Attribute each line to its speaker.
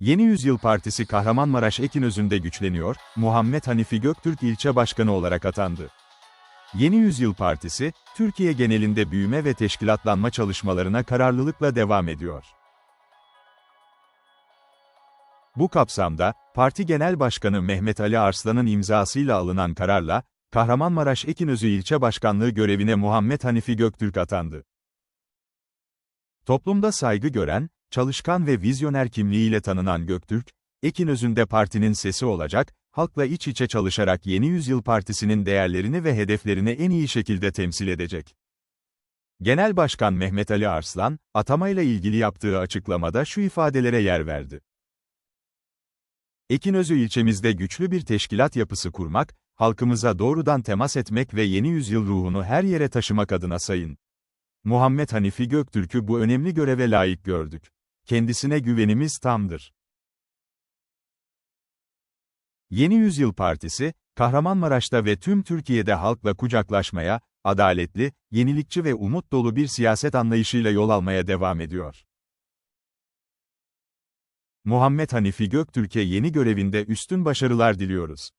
Speaker 1: Yeni Yüzyıl Partisi Kahramanmaraş Ekinözü'nde güçleniyor, Muhammed Hanifi Göktürk ilçe başkanı olarak atandı. Yeni Yüzyıl Partisi, Türkiye genelinde büyüme ve teşkilatlanma çalışmalarına kararlılıkla devam ediyor. Bu kapsamda, Parti Genel Başkanı Mehmet Ali Arslan'ın imzasıyla alınan kararla, Kahramanmaraş Ekinözü ilçe başkanlığı görevine Muhammed Hanifi Göktürk atandı. Toplumda saygı gören, çalışkan ve vizyoner kimliğiyle tanınan Göktürk, Ekinözü'nde partinin sesi olacak, halkla iç içe çalışarak Yeni Yüzyıl Partisi'nin değerlerini ve hedeflerini en iyi şekilde temsil edecek. Genel Başkan Mehmet Ali Arslan, atamayla ilgili yaptığı açıklamada şu ifadelere yer verdi. Ekinözü ilçemizde güçlü bir teşkilat yapısı kurmak, halkımıza doğrudan temas etmek ve yeni yüzyıl ruhunu her yere taşımak adına sayın. Muhammed Hanifi Göktürk'ü bu önemli göreve layık gördük. Kendisine güvenimiz tamdır. Yeni Yüzyıl Partisi, Kahramanmaraş'ta ve tüm Türkiye'de halkla kucaklaşmaya, adaletli, yenilikçi ve umut dolu bir siyaset anlayışıyla yol almaya devam ediyor. Muhammed Hanifi Göktürk'e yeni görevinde üstün başarılar diliyoruz.